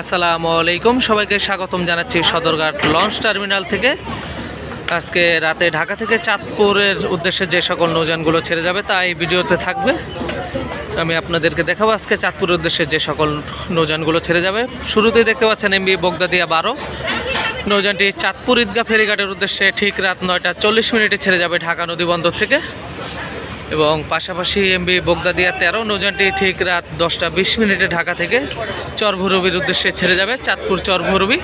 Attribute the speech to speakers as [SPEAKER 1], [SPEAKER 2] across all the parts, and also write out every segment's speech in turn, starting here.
[SPEAKER 1] আসসালামু আলাইকুম। সবাইকে স্বাগতম জানাচ্ছি সদরঘাট লঞ্চ টার্মিনাল থেকে। আজকে রাতে ঢাকা থেকে চাঁদপুরের উদ্দেশ্যে যে সকল নৌযানগুলো ছেড়ে যাবে তা এই ভিডিওতে থাকবে। আমি আপনাদেরকে দেখাবো আজকে চাঁদপুরের উদ্দেশ্যে যে সকল নৌযানগুলো ছেড়ে যাবে। শুরুতেই দেখতে পাচ্ছেন এমবি বগদাদিয়া বারো। নৌযানটি চাঁদপুর ঈদগাহ ফেরিঘাটের উদ্দেশ্যে ঠিক রাত নয়টা চল্লিশ মিনিটে ছেড়ে যাবে ঢাকা নদীবন্দর থেকে। এবং পাশাপাশি এমবি বগদাদিয়া তেরো, নৌযানটি ঠিক রাত দশটা বিশ মিনিটে ঢাকা থেকে চরভুরবির উদ্দেশ্যে ছেড়ে যাবে, চাঁদপুর চরভুরবি।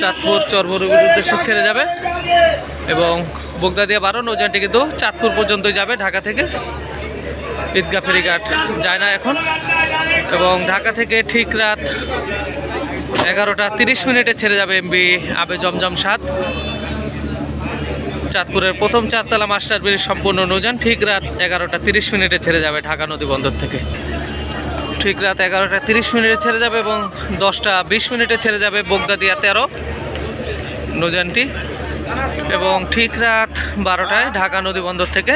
[SPEAKER 1] চাঁদপুর চরভুরবির উদ্দেশ্যে ছেড়ে যাবে এবং বগদাদিয়া বারো, নৌযানটি কিন্তু চাঁদপুর পর্যন্তই যাবে ঢাকা থেকে। ঈদগাহ ফেরিঘাট যায় না এখন। এবং ঢাকা থেকে ঠিক রাত এগারোটা তিরিশ মিনিটে ছেড়ে যাবে এমবি আবে জমজম সাত। চাঁদপুরের প্রথম চারতলা মাস্টার ব্রিজ সম্পূর্ণ নৌযান, ঠিক রাত এগারোটা তিরিশ মিনিটে ছেড়ে যাবে ঢাকা নদী বন্দর থেকে। ঠিক রাত এগারোটা তিরিশ মিনিটে ছেড়ে যাবে এবং দশটা বিশ মিনিটে ছেড়ে যাবে বগদাদিয়া তেরো নৌযানটি। এবং ঠিক রাত বারোটায় ঢাকা নদী বন্দর থেকে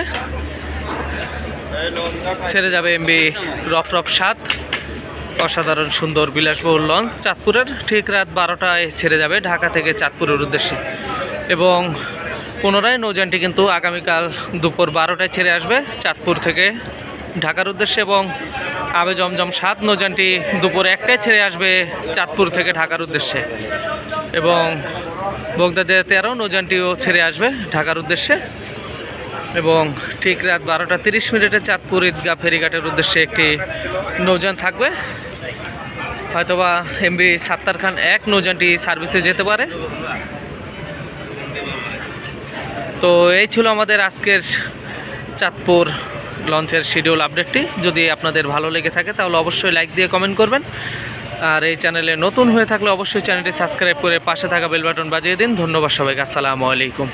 [SPEAKER 1] ছেড়ে যাবে এমবি রফ রফ সাত। অসাধারণ সুন্দর বিলাসবহুল লঞ্চ। চাঁদপুরের ঠিক রাত বারোটায় ছেড়ে যাবে ঢাকা থেকে চাঁদপুরের উদ্দেশ্যে। এবং পুনরায় নৌযানটি কিন্তু আগামীকাল দুপুর বারোটায় ছেড়ে আসবে চাঁদপুর থেকে ঢাকার উদ্দেশ্যে। এবং আবে জমজম সাত নৌযানটি দুপুর একটায় ছেড়ে আসবে চাঁদপুর থেকে ঢাকার উদ্দেশ্যে। এবং বগদাদে তেরো নৌযানটিও ছেড়ে আসবে ঢাকার উদ্দেশ্যে। এবং ঠিক রাত বারোটা তিরিশ মিনিটে চাঁদপুর ঈদগাহ ফেরিঘাটের উদ্দেশ্যে একটি নৌযান থাকবে। হয়তোবা এমবি সাত্তার খান এক নৌযানটি সার্ভিসে যেতে পারে। তো এই ছিল আমাদের আজকের চাঁদপুর লঞ্চের শিডিউল আপডেটটি যদি আপনাদের ভালো লেগে থাকে তাহলে অবশ্যই লাইক দিয়ে কমেন্ট করবেন। আর এই চ্যানেলে নতুন হয়ে থাকলে অবশ্যই চ্যানেলটি সাবস্ক্রাইব করে পাশে থাকা বেল বাটন বাজিয়ে দিন। ধন্যবাদ সবাইকে। আসসালামু আলাইকুম।